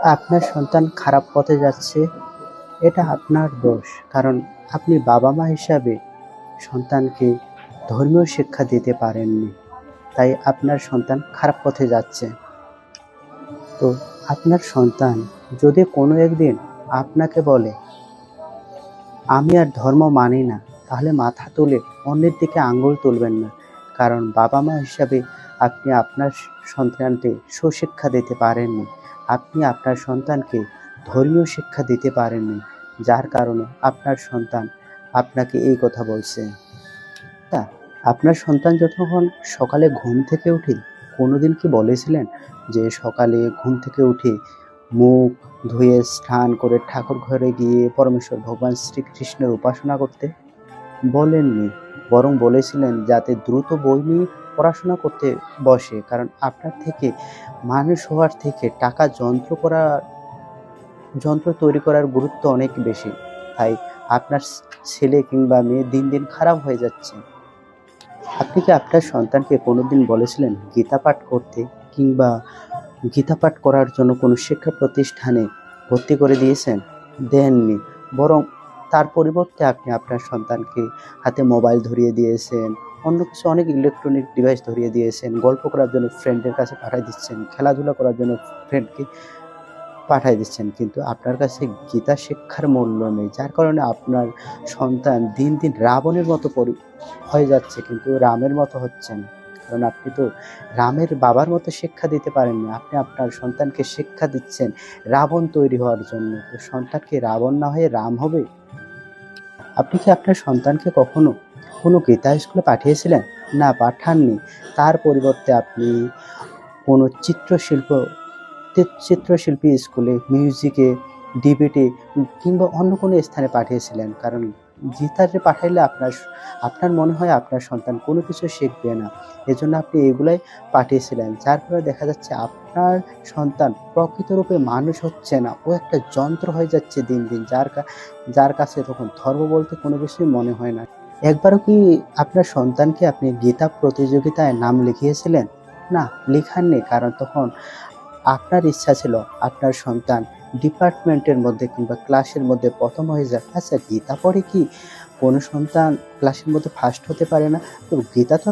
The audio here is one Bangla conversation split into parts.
আপনার সন্তান খারাপ পথে যাচ্ছে, এটা আপনার দোষ। কারণ আপনি বাবা মা হিসাবে সন্তানকে ধর্মীয় শিক্ষা দিতে পারেননি, তাই আপনার সন্তান খারাপ পথে যাচ্ছে। তো আপনার সন্তান যদি কোনো একদিন আপনাকে বলে, আমি আর ধর্ম মানি না তাহলে মাথা তুলে অন্যের দিকে আঙ্গুল তুলবেন না। কারণ বাবা মা হিসাবে আপনি আপনার সন্তানকে সুশিক্ষা দিতে পারেননি। আপনি আপনার সন্তানকে ধর্মীয় শিক্ষা দিতে পারেননি, যার কারণে আপনার সন্তান আপনাকে এই কথা বলছে। তা, আপনার সন্তান যতক্ষণ সকালে ঘুম থেকে উঠে, কোনোদিন কি বলেছিলেন যে সকালে ঘুম থেকে উঠে মুখ ধুয়ে স্নান করে ঠাকুর ঘরে গিয়ে পরমেশ্বর ভগবান শ্রীকৃষ্ণের উপাসনা করতে? বলেননি, বরং বলেছিলেন যাতে দ্রুত বই নিয়ে পড়াশোনা করতে বসে, কারণ আপনার থেকে মানুষ হওয়ার থেকে টাকা যন্ত্র করা, যন্ত্র তৈরি করার গুরুত্ব অনেক বেশি। তাই আপনার ছেলে কিংবা মেয়ে দিন দিন খারাপ হয়ে যাচ্ছে। আপনি কি আপনার সন্তানকে কোনোদিন বলেছিলেন গীতা পাঠ করতে কিংবা গীতা পাঠ করার জন্য কোনো শিক্ষা প্রতিষ্ঠানে ভর্তি করে দিয়েছেন? দেননি। বরং তার পরিবর্তে আপনি আপনার সন্তানকে হাতে মোবাইল ধরিয়ে দিয়েছেন অন্য কিছু অনেক ইলেকট্রনিক ডিভাইস ধরিয়ে দিয়েছেন, গল্প করার জন্য ফ্রেন্ডের কাছে পাঠিয়ে দিচ্ছেন, খেলাধুলা করার জন্য ফ্রেন্ডকে পাঠিয়ে দিচ্ছেন, কিন্তু আপনার কাছে গীতা শিক্ষার মূল্য নেই, যার কারণে আপনার সন্তান দিন দিন রাবণের মতো হয়ে যাচ্ছে, কিন্তু রামের মতো হচ্ছেন। কারণ আপনি তো রামের বাবার মতো শিক্ষা দিতে পারেননি, আপনি আপনার সন্তানকে শিক্ষা দিচ্ছেন রাবণ তৈরি হওয়ার জন্য। তো সন্তান কি রাবণ না হয়ে রাম হবে? আপনি কি আপনার সন্তানকে কখনো কোনো গীতা স্কুলে পাঠিয়েছিলেন? না, পাঠাননি। তার পরিবর্তে আপনি কোনো চিত্রশিল্প, চিত্রশিল্পী স্কুলে মিউজিকে ডিবেটে কিংবা অন্য কোনো স্থানে পাঠিয়েছিলেন? কারণ গীতারে পাঠাইলে আপনার আপনার মনে হয় আপনার সন্তান কোনো কিছু শিখবে না। এজন্য আপনি এগুলাই পাঠিয়েছিলেন। যার ফলে দেখা যাচ্ছে আপনার সন্তান প্রকৃতরূপে মানুষ হচ্ছে না। ও একটা যন্ত্র হয়ে যাচ্ছে দিন দিন। যার যার কাছে তখন ধর্ম বলতে কোনো কিছুই মনে হয় না। একবারও কি আপনার সন্তানকে আপনি গীতা প্রতিযোগিতায় নাম লিখিয়েছিলেন? না, লেখাননি, কারণ তখন আপনার ইচ্ছা ছিল, আপনার সন্তান ডিপার্টমেন্টের মধ্যে কিংবা ক্লাসের মধ্যে প্রথম হয়ে যায়। আচ্ছা গীতা পড়ে কি? কোনো সন্তান ক্লাসের মধ্যে ফার্স্ট হতে পারে না? তো গীতা তো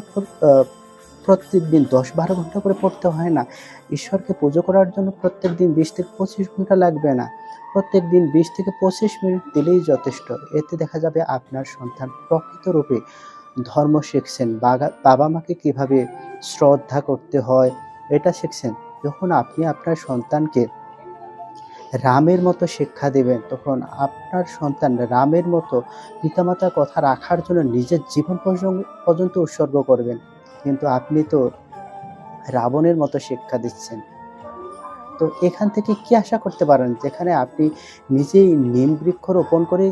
প্রত্যেক দিন দশ বারো ঘণ্টা করে পড়তে হয় না। ঈশ্বরকে পুজো করার জন্য প্রত্যেক দিন বিশ থেকে পঁচিশ ঘণ্টা লাগবে না। প্রত্যেক দিন বিশ থেকে পঁচিশ মিনিট দিলেই যথেষ্ট। এতে দেখা যাবে আপনার সন্তান প্রকৃতরূপে ধর্ম শিখছেন। বাবা মাকে কীভাবে শ্রদ্ধা করতে হয় এটা শিখছেন। যখন আপনি আপনার সন্তানকে রামের মতো শিক্ষা দেবেন, তখন আপনার সন্তান রামের মতো পিতামাতার কথা রাখার জন্য নিজের জীবন পর্যন্ত উৎসর্গ করবেন। কিন্তু আপনি তো রাবণের মতো শিক্ষা দিচ্ছেন। তো এখান থেকে কি আশা করতে পারেন যেখানে আপনি নিজেই নিম বৃক্ষ রোপণ করে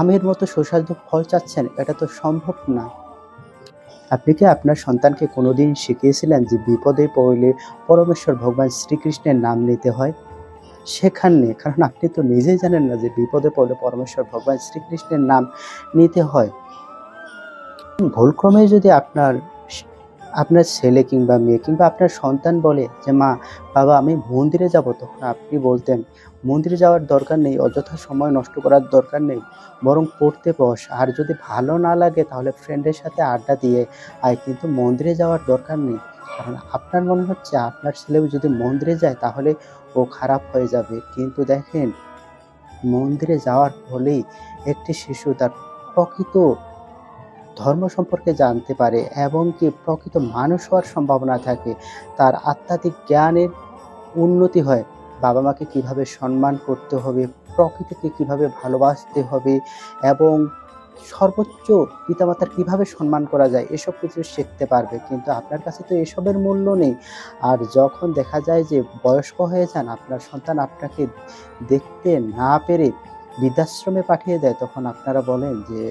আমের মতো সুস্বাদু ফল চাচ্ছেন? এটা তো সম্ভব না। আপনি কি আপনার সন্তানকে কোনোদিন শিখিয়েছিলেন যে বিপদে পড়লে পরমেশ্বর ভগবান শ্রীকৃষ্ণের নাম নিতে হয়? শেখাননি কারণ আপনি তো নিজেই জানেন না যে বিপদে পড়লে পরমেশ্বর ভগবান শ্রীকৃষ্ণের নাম নিতে হয়। ভুলক্রমে যদি আপনার আপনার ছেলে কিংবা মেয়ে কিংবা আপনার সন্তান বলে যে, মা, বাবা, আমি মন্দিরে যাব, তখন আপনি বলতেন, মন্দিরে যাওয়ার দরকার নেই, অযথা সময় নষ্ট করার দরকার নেই, বরং পড়তে বস। আর যদি ভালো না লাগে, তাহলে ফ্রেন্ডের সাথে আড্ডা দিয়ে আয়, কিন্তু মন্দিরে যাওয়ার দরকার নেই। কারণ আপনার মনে হচ্ছে, আপনার ছেলে যদি মন্দিরে যায়, তাহলে ও খারাপ হয়ে যাবে। কিন্তু দেখেন, মন্দিরে যাওয়ার ফলেই একটি শিশু তার প্রকৃত ধর্ম সম্পর্কে জানতে পারে এবং কি প্রকৃত মানুষ হওয়ার সম্ভাবনা থাকে, তার আধ্যাত্মিক জ্ঞানের উন্নতি হয়। বাবা মাকে কীভাবে সম্মান করতে হবে, প্রকৃতিকে কীভাবে ভালোবাসতে হবে এবং সর্বোচ্চ পিতামাতার কীভাবে সম্মান করা যায়, এসব কিছু শিখতে পারবে। কিন্তু আপনার কাছে তো এসবের মূল্য নেই। আর যখন দেখা যায় যে বয়স্ক হয়ে যান, আপনার সন্তান আপনাকে দেখতে না পেরে বৃদ্ধাশ্রমে পাঠিয়ে দেয়, তখন আপনারা বলেন যে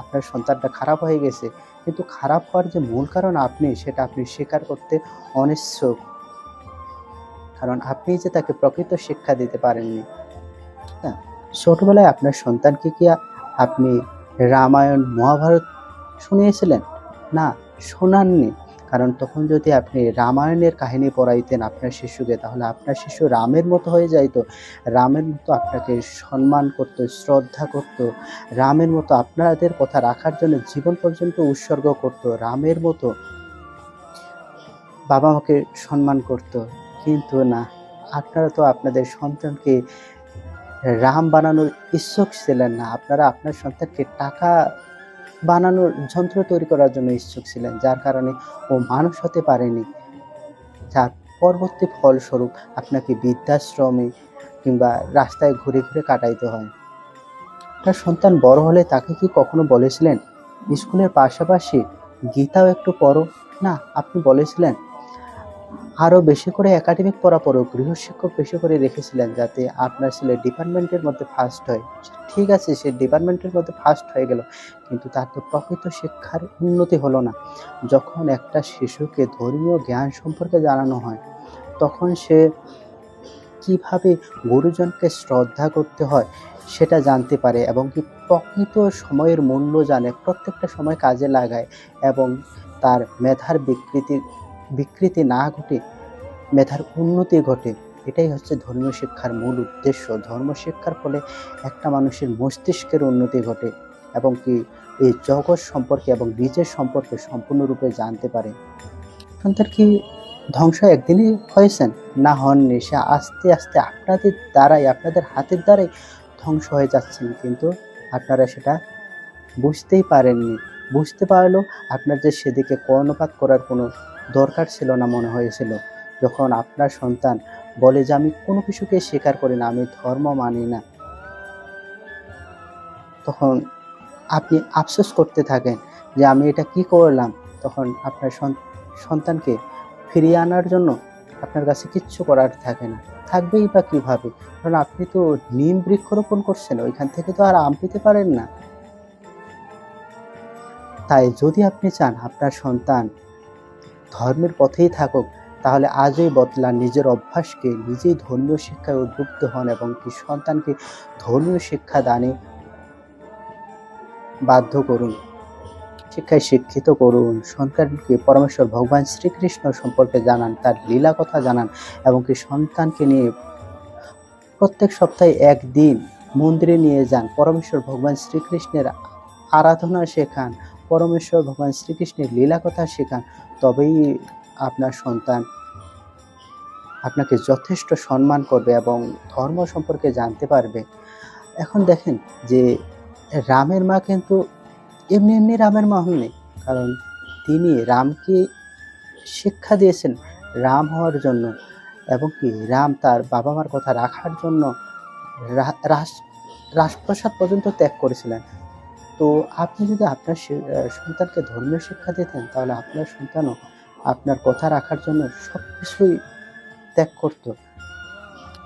আপনার সন্তানটা খারাপ হয়ে গেছে, কিন্তু খারাপ হওয়ার যে মূল কারণ আপনি, সেটা আপনি স্বীকার করতে অনিচ্ছুক। কারণ আপনি যে তাকে প্রকৃত শিক্ষা দিতে পারেননি। হ্যাঁ ছোটবেলায় আপনার সন্তানকে কি আপনি রামায়ণ, মহাভারত শুনিয়েছিলেন? না, শোনাননি। কারণ তখন যদি আপনি রামায়ণের কাহিনী পড়াইতেন আপনার শিশুকে, তাহলে আপনার শিশু রামের মতো হয়ে যাইতো। রামের মতো আপনাকে সম্মান করত, শ্রদ্ধা করত। রামের মতো আপনাদের কথা রাখার জন্য জীবন পর্যন্ত উৎসর্গ করত। রামের মতো বাবা মাকে সম্মান করত। কিন্তু না, আপনারা তো আপনাদের সন্তানকে রাম বানানোর ইচ্ছুক ছিলেন না। আপনারা আপনার সন্তানকে টাকা বানানোর যন্ত্র তৈরি করার জন্য ইচ্ছুক ছিলেন, যার কারণে ও মানুষ হতে পারেনি। যার পরবর্তী ফলস্বরূপ আপনাকে বৃদ্ধাশ্রমে কিংবা রাস্তায় ঘুরে ঘুরে কাটাইতে হয়। তার সন্তান বড় হলে তাকে কি কখনো বলেছিলেন, স্কুলের পাশাপাশি গীতাও একটু পড়ো না, আপনি বলেছিলেন আরও বেশি করে একাডেমিক পড়ো গৃহশিক্ষক বেশি করে রেখেছিলেন যাতে আপনার ছেলে ডিপার্টমেন্টের মধ্যে ফার্স্ট হয়। ঠিক আছে, সে ডিপার্টমেন্টের মধ্যে ফার্স্ট হয়ে গেল, কিন্তু তার তো প্রকৃত শিক্ষার উন্নতি হলো না। যখন একটা শিশুকে ধর্মীয় জ্ঞান সম্পর্কে জানানো হয়, তখন সে কীভাবে গুরুজনকে শ্রদ্ধা করতে হয় সেটা জানতে পারে এবং কি প্রকৃত সময়ের মূল্য জানে, প্রত্যেকটা সময় কাজে লাগায় এবং তার মেধার বিকৃতি বিকৃতি না ঘটে, মেধার উন্নতি ঘটে, এটাই হচ্ছে ধর্মীয় শিক্ষার মূল উদ্দেশ্য। ধর্ম শিক্ষার ফলে একটা মানুষের মস্তিষ্কের উন্নতি ঘটে এবং কি এই জগৎ সম্পর্কে এবং নিজের সম্পর্কে সম্পূর্ণরূপে জানতে পারে। সন্তান কি ধ্বংস একদিনই হয়েছেন? না হননি, সে আস্তে আস্তে আপনাদের দ্বারাই, আপনাদের হাতের দ্বারাই ধ্বংস হয়ে যাচ্ছেন, কিন্তু আপনারা সেটা বুঝতেই পারেননি। বুঝতে পারলেও আপনাদের সেদিকে কর্ণপাত করার কোনো দরকার ছিল না মনে হয়েছিল। যখন আপনার সন্তান বলে যে আমি কোনো কিছুকে স্বীকার করি না, আমি ধর্ম মানি না, তখন আপনি আফসোস করতে থাকেন যে আমি এটা কি করলাম। তখন আপনার সন- সন্তানকে ফিরিয়ে আনার জন্য আপনার কাছে কিচ্ছু করার থাকে না। থাকবেই বা কীভাবে? কারণ আপনি তো নিম বৃক্ষরোপণ করছেন, ওইখান থেকে তো আর আম পেতে পারেন না। তাই যদি আপনি চান আপনার সন্তান ধর্মের পথেই থাকুক, তাহলে আজই বদলান নিজের অভ্যাসকে, নিজেই ধর্মীয় শিক্ষায় উদ্বুদ্ধ হন এবং কি সন্তানকে ধর্মীয় শিক্ষা দানে বাধ্য করুন, শিক্ষায় শিক্ষিত করুন। সন্তানকে পরমেশ্বর ভগবান শ্রীকৃষ্ণ সম্পর্কে জানান, তার লীলা কথা জানান এবং কি সন্তানকে নিয়ে প্রত্যেক সপ্তাহে একদিন মন্দিরে নিয়ে যান। পরমেশ্বর ভগবান শ্রীকৃষ্ণের আরাধনা শেখান। পরমেশ্বর ভগবান শ্রীকৃষ্ণের লীলা কথা শেখান, তবেই আপনার সন্তান আপনাকে যথেষ্ট সম্মান করবে এবং ধর্ম সম্পর্কে জানতে পারবে। এখন দেখেন যে রামের মা কিন্তু এমনি এমনি রামের মা হননি, কারণ তিনি রামকে শিক্ষা দিয়েছেন রাম হওয়ার জন্য এবং কি রাম তার বাবা মার কথা রাখার জন্য রাস, রাজপ্রসাদ পর্যন্ত ত্যাগ করেছিলেন। তো আপনি যদি আপনার সন্তানকে ধর্মীয় শিক্ষা দিতেন তাহলে আপনার সন্তানও আপনার কথা রাখার জন্য সব কিছুই ত্যাগ করত।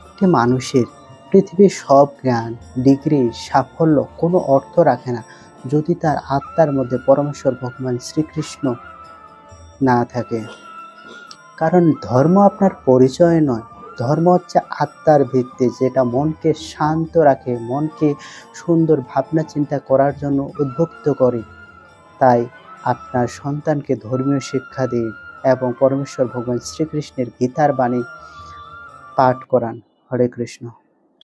একটি মানুষের পৃথিবীর সব জ্ঞান, ডিগ্রি, সাফল্য কোনো অর্থ রাখে না। যদি তার আত্মার মধ্যে পরমেশ্বর ভগবান শ্রীকৃষ্ণ না থাকে, কারণ ধর্ম আপনার পরিচয় নয় ধর্ম হচ্ছে আত্মার ভিত্তি, যেটা মনকে শান্ত রাখে, মনকে সুন্দর ভাবনা চিন্তা করার জন্য উদ্ভুক্ত করে। তাই আপনার সন্তানকে ধর্মীয় শিক্ষা দিন এবং পরমেশ্বর ভগবান শ্রীকৃষ্ণের গীতার বাণী পাঠ করান। হরে কৃষ্ণ।